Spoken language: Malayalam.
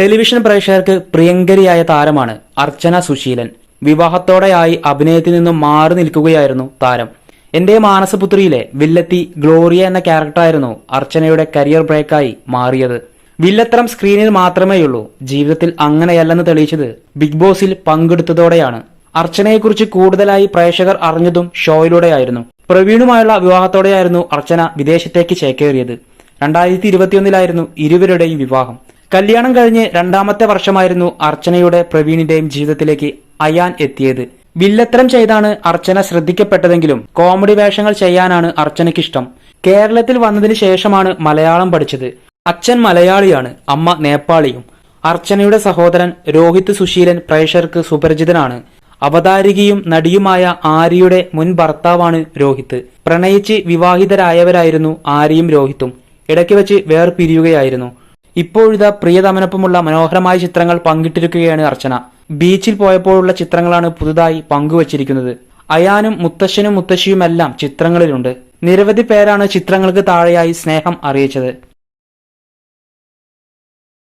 ടെലിവിഷൻ പ്രേക്ഷകർക്ക് പ്രിയങ്കരിയായ താരമാണ് അർച്ചന സുശീലൻ. വിവാഹത്തോടെയായി അഭിനയത്തിൽ നിന്നും മാറി നിൽക്കുകയായിരുന്നു താരം. എന്റെ മാനസപുത്രിയിലെ വില്ലത്തി ഗ്ലോറിയ എന്ന ക്യാരക്ടറായിരുന്നു അർച്ചനയുടെ കരിയർ ബ്രേക്കായി മാറിയത്. വില്ലത്തരം സ്ക്രീനിൽ മാത്രമേയുള്ളൂ ജീവിതത്തിൽ അങ്ങനെയല്ലെന്ന് തെളിയിച്ചത് ബിഗ് ബോസിൽ പങ്കെടുത്തതോടെയാണ്. അർച്ചനയെക്കുറിച്ച് കൂടുതലായി പ്രേക്ഷകർ അറിഞ്ഞതും ഷോയിലൂടെയായിരുന്നു. പ്രവീണുമായുള്ള വിവാഹത്തോടെയായിരുന്നു അർച്ചന വിദേശത്തേക്ക് ചേക്കേറിയത്. രണ്ടായിരത്തി ഇരുപത്തിയൊന്നിലായിരുന്നു ഇരുവരുടെയും വിവാഹം. കല്യാണം കഴിഞ്ഞ് രണ്ടാമത്തെ വർഷമായിരുന്നു അർച്ചനയുടെ പ്രവീണിന്റെയും ജീവിതത്തിലേക്ക് അയാൻ എത്തിയത്. വില്ലത്തരം ചെയ്താണ് അർച്ചന ശ്രദ്ധിക്കപ്പെട്ടതെങ്കിലും കോമഡി വേഷങ്ങൾ ചെയ്യാനാണ് അർച്ചനയ്ക്കിഷ്ടം. കേരളത്തിൽ വന്നതിന് ശേഷമാണ് മലയാളം പഠിച്ചത്. അച്ഛൻ മലയാളിയാണ് അമ്മ നേപ്പാളിയും. അർച്ചനയുടെ സഹോദരൻ രോഹിത് സുശീലൻ പ്രേക്ഷകർക്ക് സുപരിചിതനാണ്. അവതാരികയും നടിയുമായ ആര്യയുടെ മുൻ ഭർത്താവാണ് രോഹിത്. പ്രണയിച്ച് വിവാഹിതരായവരായിരുന്നു ആര്യയും രോഹിത്തും. ഇടയ്ക്ക് വെച്ച് വേർപിരിയുകയായിരുന്നു. ഇപ്പോഴിതാ പ്രിയതമനൊപ്പമുള്ള മനോഹരമായ ചിത്രങ്ങൾ പങ്കിട്ടിരിക്കുകയാണ് അർച്ചന. ബീച്ചിൽ പോയപ്പോഴുള്ള ചിത്രങ്ങളാണ് പുതുതായി പങ്കുവച്ചിരിക്കുന്നത്. അയാനും മുത്തശ്ശനും മുത്തശ്ശിയുമെല്ലാം ചിത്രങ്ങളിലുണ്ട്. നിരവധി പേരാണ് ചിത്രങ്ങൾക്ക് താഴെയായി സ്നേഹം അറിയിച്ചത്.